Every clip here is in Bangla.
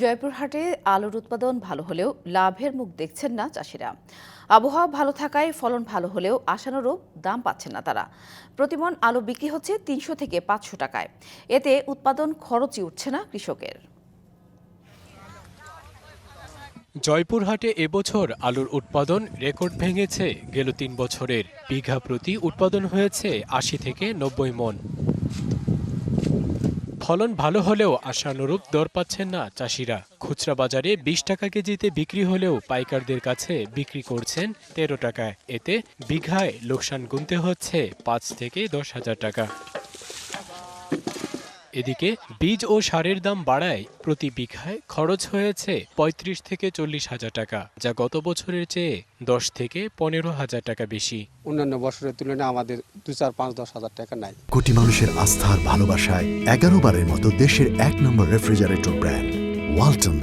জয়পুরহাটে আলুর উৎপাদন ভালো হলেও লাভের মুখ দেখছেন না চাষিরা। আবহাওয়া ভালো থাকায় ফলন ভালো হলেও আশানুরূপ দাম পাচ্ছেন না তারা। প্রতিমন আলু বিক্রি হচ্ছে তিনশো থেকে পাঁচশো টাকায়। এতে উৎপাদন খরচই উঠছে না কৃষকের। জয়পুরহাটে এবছর আলুর উৎপাদন রেকর্ড ভেঙেছে। গেল তিন বছরের বিঘা প্রতি উৎপাদন হয়েছে আশি থেকে নব্বই মন। ফলন ভালো হলেও আশানুরূপ দর পাচ্ছেন না চাষিরা। খুচরা বাজারে বিশ টাকা কেজিতে বিক্রি হলেও পাইকারদের কাছে বিক্রি করছেন তেরো টাকায় এতে বিঘায় লোকসান গুনতে হচ্ছে পাঁচ থেকে দশ হাজার টাকা। এদিকে বীজ ও সারের দাম বাড়ায় প্রতি বিঘায় খরচ হয়েছে পঁয়ত্রিশ থেকে চল্লিশ হাজার টাকা যা গত বছরের চেয়ে দশ থেকে পনেরো হাজার টাকা বেশি। অন্যান্য বছরের তুলনায় আমাদের দু চার পাঁচ দশ হাজার টাকা নাই। কোটি মানুষের আস্থার ভালোবাসায় এগারো বারের মতো দেশের এক নম্বর রেফ্রিজারেটর ব্র্যান্ড ওয়ালটন।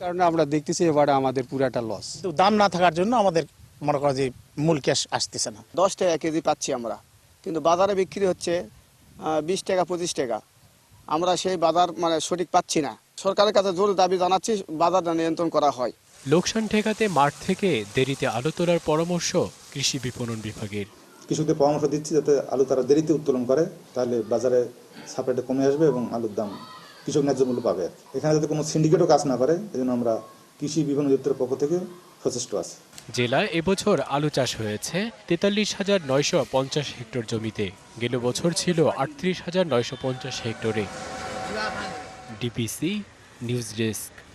কারণ আমরা দেখতেছি এবারে আমাদের পুরাটা লস দাম না থাকার জন্য আমাদের মনে করো যে মূল ক্যাশ আসতেছে না। দশ টাকা কেজি পাচ্ছি আমরা কিন্তু বাজারে বিক্রি হচ্ছে বিশ টাকা পঁচিশ টাকা। আমরা সেই বাজার মানে সঠিক পাচ্ছি না। সরকারের কাছে জোর দাবি জানাচ্ছি বাজারটা নিয়ন্ত্রণ করা হয়। লোকসান ঠেকাতে মাঠ থেকে দেরিতে আলু তোলার পরামর্শ কৃষি বিপণন বিভাগের। কৃষকদের পরামর্শ দিচ্ছি যাতে আলু তারা দেরিতে উত্তোলন করে তাহলে বাজারে সাপ্লাইটা কমে আসবে এবং আলুর দাম কৃষক ন্যায্য মূল্য পাবে। এখানে যাতে কোনো সিন্ডিকেটও কাজ না করে এজন্য আমরা কৃষি বিভিন্ন দপ্তরের পক্ষ থেকে সচেষ্ট আছি। জেলায় এবছর আলু চাষ হয়েছে তেতাল্লিশ হাজার নয়শো পঞ্চাশ হেক্টর জমিতে। গেল বছর ছিল আটত্রিশ হাজার নয়শো পঞ্চাশ হেক্টরে। DPC news desk.